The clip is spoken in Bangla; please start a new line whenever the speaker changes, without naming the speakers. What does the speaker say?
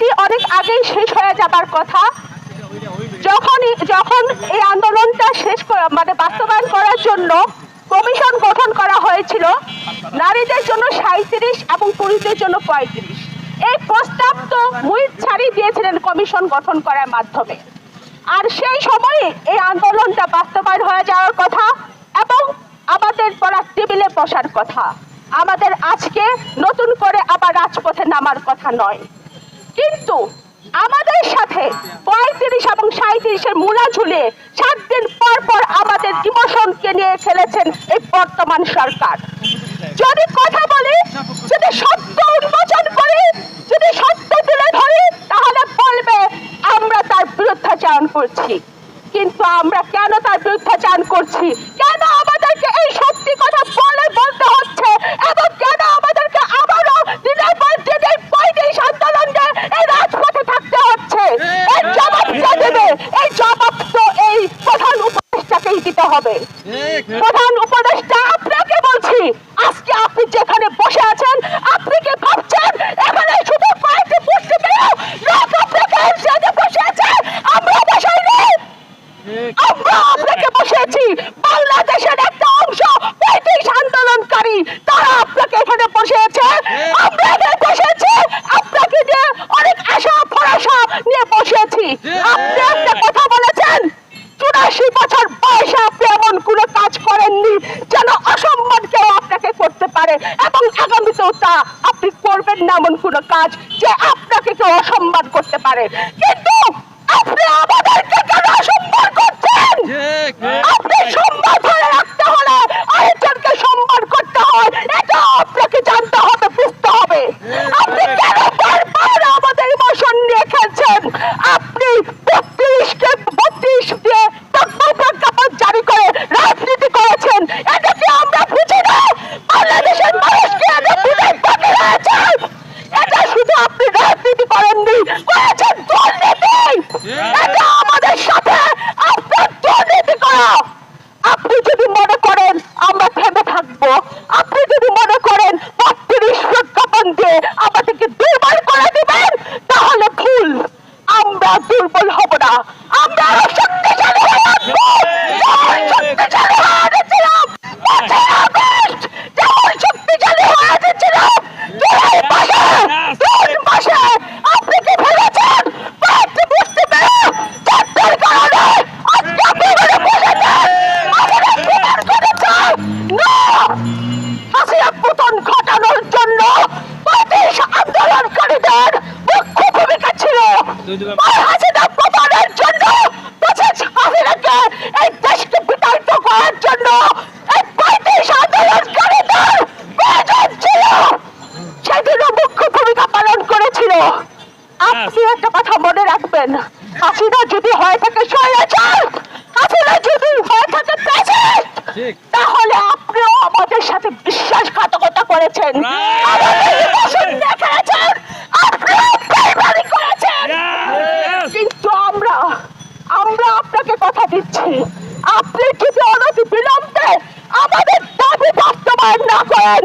আন্দোলনটি অনেক আগেই শেষ হয়ে যাবার কথা। যখনই যখন এই আন্দোলনটা শেষ মানে বাস্তবায়ন করার জন্য কমিশন গঠন করা হয়েছিল, নারীদের জন্য সাঁত্রিশ এবং পুরুষদের জন্য পঁয়ত্রিশ। এই প্রস্তাব তো মুহিত ছাড়ি দিয়েছিলেন কমিশন গঠন করার মাধ্যমে। আর সেই সময়ে এই আন্দোলনটা বাস্তবায়ন হয়ে যাওয়ার কথা এবং আমাদের পড়ার টেবিলে বসার কথা। আমাদের আজকে নতুন করে আবার রাজপথে নামার কথা নয়। কিন্তু আমাদের সাথে পঁয়ত্রিশ এবং সাঁত্রিশের মূলা ঝুলে সাত দিন পর পর আমাদের ইমোশনকে নিয়ে খেলেছেন এই বর্তমান সরকার। যদি কথা বলি, যদি সত্য উন্মোচন করি, যদি সত্য তুলে ধরি, তাহলে বলবে আমরা তার বিরুদ্ধাচারণ করছি। কিন্তু আমরা কেন তার বিরুদ্ধাচারণ করছি? কেন আমাদেরকে এই সত্যি কথা বলে বলতে হচ্ছে এবং কেন আমাদেরকে আবারও দিনের পর দিনের পঁয়ত্রিশ আন্দোলনে এই রাজপথে থাকতে হচ্ছে এই জবাবটা দেবে এই জবাব তো এই প্রধান উপদেষ্টাকেই দিতে হবে প্রধান উপদেষ্টা, আপনাকে বলছি, আজকে আপনি যেখানে বসে আছেন, আপনি কি ভাবছেন, এখানে শুধু কয়েকটি পুষ্টি পেয়ে লোক আপনাকে এরশাদে বসে আছে? আমরা বসাই নেই আমরা আপনাকে বসেছি বাংলাদেশের একটা অংশ পঁয়ত্রিশ আন্দোলনকারী, তারা আপনাকে এখানে বসেছে আমরা এখানে বসেছি আপনাকে নিয়ে অনেক আশা ভরসা নিয়ে বসেছি আপনি একটা কথা বলেছেন চুরাশি বছর বয়সে আপনি এমন কোনো কাজ করেননি যেন অসম্মান কেউ আপনাকে করতে পারে এবং আগামীতেও আপনি করবেন না এমন কোনো কাজ যে আপনাকে কেউ অসম্মান করতে পারে। কিন্তু আপনি আমাদেরকে Yeah. আন্দোলনকারীদের মুখ্য ভূমিকা ছিল। হাসিনা পতনের জন্য হাসিনাকে এই দেশকে বিতাড়িত করার জন্য এই ব্রিটিশ আন্দোলনকারীদের প্রয়োজন ছিল। সেদিনও মুখ্য ভূমিকা পালন করেছিল। আপনি একটা কথা মনে রাখবেন হাসিনা যদি হয়ে থাকে স্বৈরাচার হাসিনা যদি হয়ে থাকে তাহলে আপনিও আমাদের সাথে বিশ্বাসঘাতকতা করেছেন। আমাদের কিন্তু আমরা আমরা আপনাকে কথা দিচ্ছি। আপনি যদি অনতি বিলম্বে আমাদের দাবি বাস্তবায়ন না করেন?